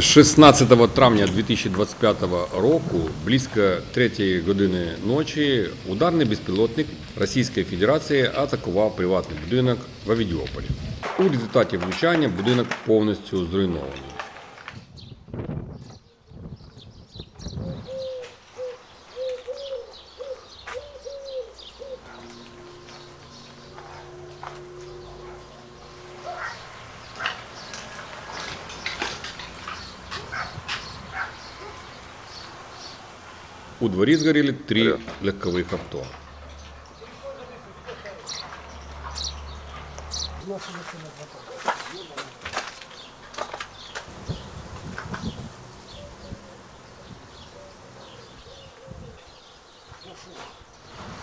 16 травня 2025 року, близько 3 години ночі, ударний безпілотник Російської Федерації атакував приватний будинок в Авідіополі. У результаті влучання будинок повністю зруйнований. У дворі згоріли три легкових авто.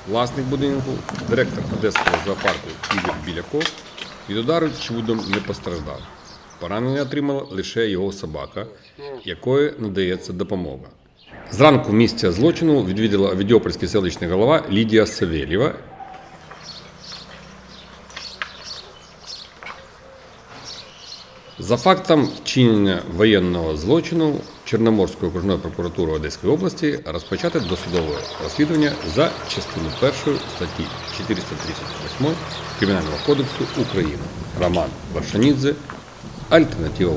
Власник будинку, директор Одеського зоопарку Ігор Біляков, від удару чудом не постраждав. Поранення отримала лише його собака, якої надається допомога. Зранку місця злочину відвідала Відьопольський селищний голова Лідія Савєлєва. За фактом вчинення воєнного злочину Чорноморською окружною прокуратурою Одеської області розпочати досудове розслідування за частиною першої статті 438 Кримінального кодексу України. Роман Варшанідзе. Альтернатива.